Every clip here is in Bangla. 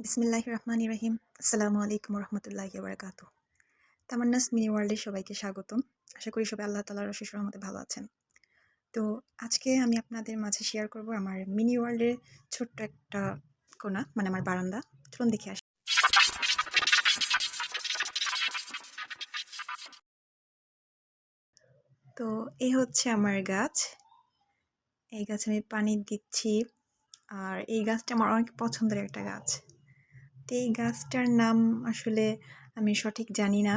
বিসমিল্লাহ রহমান রাহিম। আসসালামু আলাইকুম রহমতুল্লাহ বারকাত তামান্নাস মিনি ওয়ার্ল্ডে সবাইকে স্বাগতম। আশা করি সবাই আল্লাহ তালার অশেষ রহমতে ভালো আছেন। তো আজকে আমি আপনাদের মাঝে শেয়ার করব আমার মিনি ওয়ার্ল্ডের ছোট্ট একটা কোনা মানে আমার বারান্দা। চলুন দেখে আসি। তো এই হচ্ছে আমার গাছ। এই গাছে আমি পানি দিচ্ছি। আর এই গাছটা আমার অনেক পছন্দের একটা গাছ। তো এই গাছটার নাম আসলে আমি সঠিক জানি না।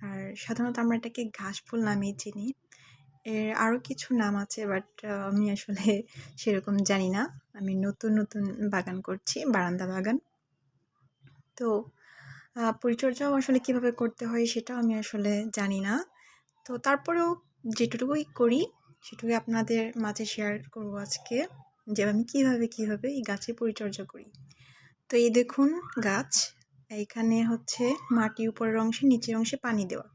আর সাধারণত আমরা এটাকে ঘাস ফুল নামেই চিনি। এর আরও কিছু নাম আছে বাট আমি আসলে সেরকম জানি না। আমি নতুন নতুন বাগান করছি, বারান্দা বাগান। তো পরিচর্যাও আসলে কীভাবে করতে হয় সেটাও আমি আসলে জানি না। তো তারপরেও যেটুকুই করি, সেটুকুই আপনাদের মাঝে শেয়ার করব আজকে। যে আমি কীভাবে কীভাবে এই গাছের পরিচর্যা করি। তো এই দেখুন গাছ, এইখানে হচ্ছে মাটি উপরের অংশে, নিচের অংশে পানি দেওয়া।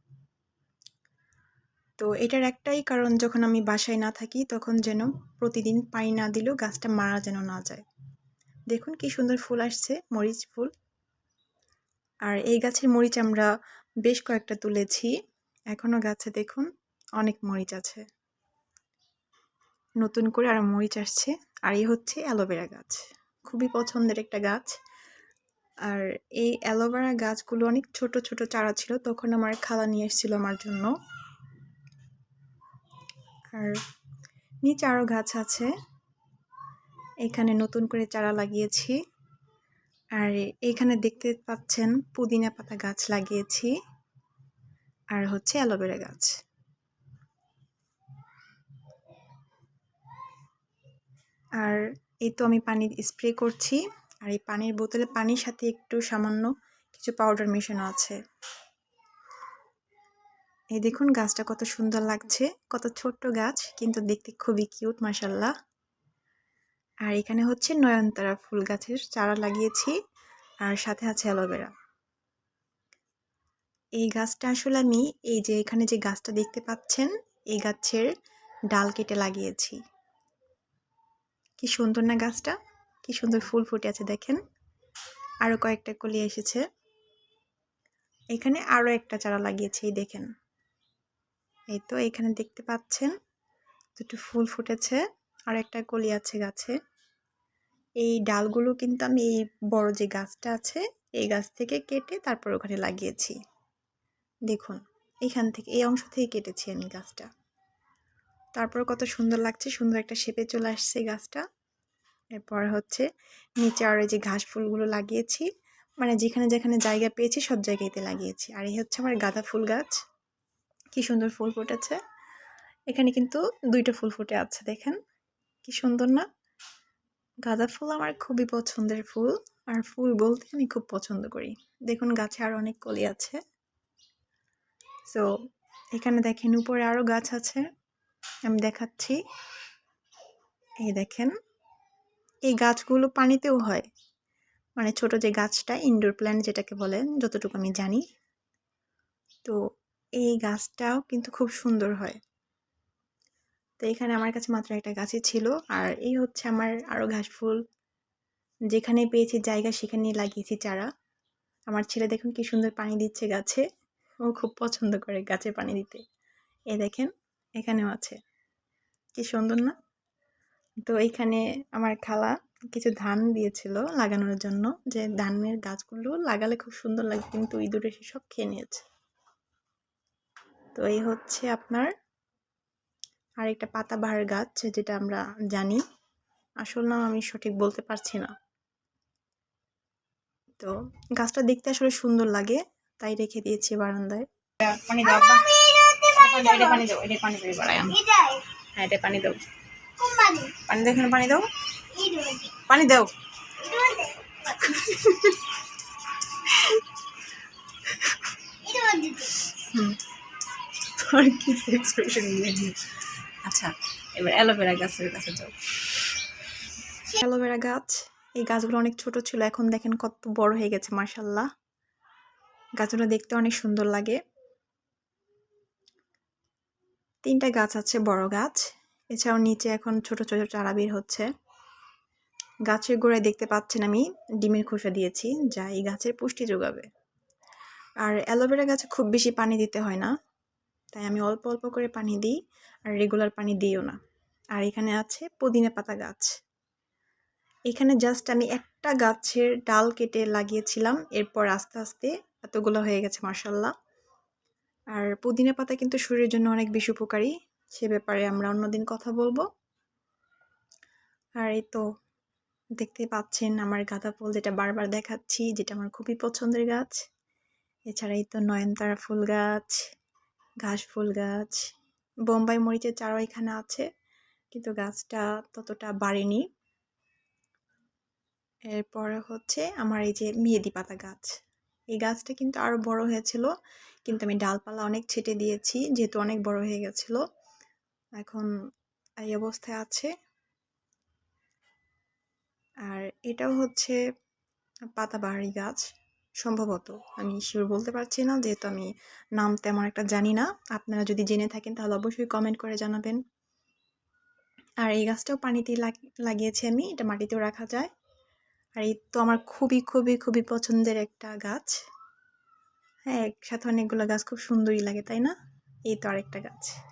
তো এটার একটাই কারণ, যখন আমি বাসায় না থাকি, তখন যেন প্রতিদিন পানি না দিলেও গাছটা মারা যেন না যায়। দেখুন কি সুন্দর ফুল আসছে, মরিচ ফুল। আর এই গাছের মরিচ আমরা বেশ কয়েকটা তুলেছি। এখনও গাছে দেখুন অনেক মরিচ আছে। নতুন করে আরও মরিচ আসছে। আর এই হচ্ছে অ্যালোভেরা গাছ। খুবই পছন্দের একটা গাছ। আর এই অ্যালোভেরা গাছগুলো অনেক ছোট ছোট চারা ছিল, তখন আমার খালা নিয়ে এসেছিল আমার জন্য। আর নিচে আরও গাছ আছে। এখানে নতুন করে চারা লাগিয়েছি। আর এখানে দেখতে পাচ্ছেন পুদিনা পাতা গাছ লাগিয়েছি। আর হচ্ছে অ্যালোভেরা গাছ। আর এই তো আমি পানি স্প্রে করছি। আর এই পানির বোতলে পানির সাথে একটু সামান্য কিছু পাউডার মেশানো আছে। এই দেখুন গাছটা কত সুন্দর লাগছে, কত ছোট্ট গাছ, কিন্তু দেখতে খুবই কিউট মাসাল্লাহ আর এখানে হচ্ছে নয়নতারা ফুল গাছের চারা লাগিয়েছি, আর সাথে আছে অ্যালোভেরা এই গাছটা আসলে আমি এই যে এখানে যে গাছটা দেখতে পাচ্ছেন, এই গাছের ডাল কেটে লাগিয়েছি। কি সুন্দর না গাছটা? কি সুন্দর ফুল ফুটে আছে দেখেন। আরও কয়েকটা কলি এসেছে। এখানে আরও একটা চারা লাগিয়েছি, এই দেখেন। এই তো এখানে দেখতে পাচ্ছেন, দুটো ফুল ফুটেছে, আর একটা কলি আছে গাছে। এই ডালগুলো কিন্তু আমি এই বড় যে গাছটা আছে, এই গাছ থেকে কেটে তারপর ওখানে লাগিয়েছি। দেখুন, এখান থেকে, এই অংশ থেকে কেটেছি আমি গাছটা। তারপর কত সুন্দর লাগছে, সুন্দর একটা শেপে চলে আসছে গাছটা। এরপর হচ্ছে নিচে আর যে ঘাস ফুলগুলো লাগিয়েছি মানে যেখানে যেখানে জায়গা পেয়েছি সব জায়গাতে লাগিয়েছি। আর এই হচ্ছে আমার গাঁদা ফুল গাছ। কি সুন্দর ফুল ফুটেছে। এখানে কিন্তু দুইটা ফুল ফুটে আছে, দেখেন। কি সুন্দর না? গাঁদা ফুল আমার খুবই পছন্দের ফুল। আর ফুল বলতে আমি খুব পছন্দ করি। দেখুন, গাছে আর অনেক কলি আছে। সো এখানে দেখেন উপরে আরও গাছ আছে। আমি দেখাচ্ছি। এই দেখেন। এই গাছগুলো পানিতেও হয়। মানে ছোট যে গাছটা ইনডোর প্ল্যান্ট যেটাকে বলেন, যতটুকু আমি জানি। তো এই গাছটাও কিন্তু খুব সুন্দর হয়। তো এখানে আমার কাছে মাত্র একটা গাছই ছিল। আর এই হচ্ছে আমার আরও ঘাস ফুল। যেখানে পেয়েছি জায়গা সেখানে লাগিয়েছি চারা। আমার ছেলে দেখুন কি সুন্দর পানি দিচ্ছে গাছে। ও খুব পছন্দ করে গাছে পানি দিতে। এ দেখেন, এখানেও আছে। কি সুন্দর না? তো এইখানে আমার খালা কিছু ধান দিয়েছিল লাগানোর জন্য, যে ধানের গাছগুলো লাগালে খুব সুন্দর লাগে, কিন্তু ইঁদুর এসে সব খেয়ে নিয়েছে। তো এই হচ্ছে আপনার আরেকটা পাতাবাহার গাছ, যেটা আমরা জানি। আসল নাম আমি সঠিক বলতে পারছি না। তো গাছটা দেখতে আসলে সুন্দর লাগে, তাই রেখে দিয়েছি বারান্দায়। পানি দাও পানি দাও, এটা পানি দাও। হ্যাঁ এটা পানি দাও। পানি দাও এখানে পানি দাও। পানি দাও। আচ্ছা এবার অ্যালোভেরা গাছের কাছে যাও। অ্যালোভেরা গাছ এই গাছগুলো অনেক ছোট ছিল এখন দেখেন কত বড় হয়ে গেছে মার্শাল্লাহ গাছগুলো দেখতে অনেক সুন্দর লাগে। তিনটা গাছ আছে বড় গাছ। এছাড়াও নিচে এখন ছোট ছোট চারা বের হচ্ছে। গাছের গোড়ায় দেখতে পাচ্ছেন আমি ডিমের খোসা দিয়েছি, যা এই গাছের পুষ্টি যোগাবে। আর অ্যালোভেরা গাছে খুব বেশি পানি দিতে হয় না, তাই আমি অল্প অল্প করে পানি দিই, আর রেগুলার পানি দিইও না। আর এখানে আছে পুদিনা পাতা গাছ। এখানে জাস্ট আমি একটা গাছের ডাল কেটে লাগিয়েছিলাম, এরপর আস্তে আস্তে এতগুলো হয়ে গেছে মার্শাল্লাহ আর পুদিনা পাতা কিন্তু শরীরের জন্য অনেক বেশি উপকারী সে ব্যাপারে আমরা অন্যদিন কথা বলব। আর এই তো দেখতে পাচ্ছেন আমার গাঁদা ফুল যেটা বারবার দেখাচ্ছি, যেটা আমার খুবই পছন্দের গাছ। এছাড়া এই তো নয়নতারা ফুল গাছ, ঘাস ফুল গাছ, বোম্বাই মরিচের চারাও এখানে আছে, কিন্তু গাছটা ততটা বাড়েনি। এরপরে হচ্ছে আমার এই যে মেহেদি পাতা গাছ। এই গাছটা কিন্তু আরও বড় হয়েছিল, কিন্তু আমি ডালপালা অনেক ছেটে দিয়েছি, যেহেতু অনেক বড় হয়ে গেছিল। এখন এই অবস্থায় আছে। আর এটাও হচ্ছে পাতাবাহারি গাছ। সম্ভবত আমি শিওর বলতে পারছি না, যেহেতু আমি নাম তেমন একটা জানি না। আপনারা যদি জেনে থাকেন, তাহলে অবশ্যই কমেন্ট করে জানাবেন। আর এই গাছটাও পানিতে লাগিয়েছি আমি, এটা মাটিতেও রাখা যায়। আর এই তো আমার খুবই খুবই খুবই পছন্দের একটা গাছ। হ্যাঁ একসাথে অনেকগুলো গাছ খুব সুন্দরই লাগে, তাই না? এই তো আরেকটা গাছ।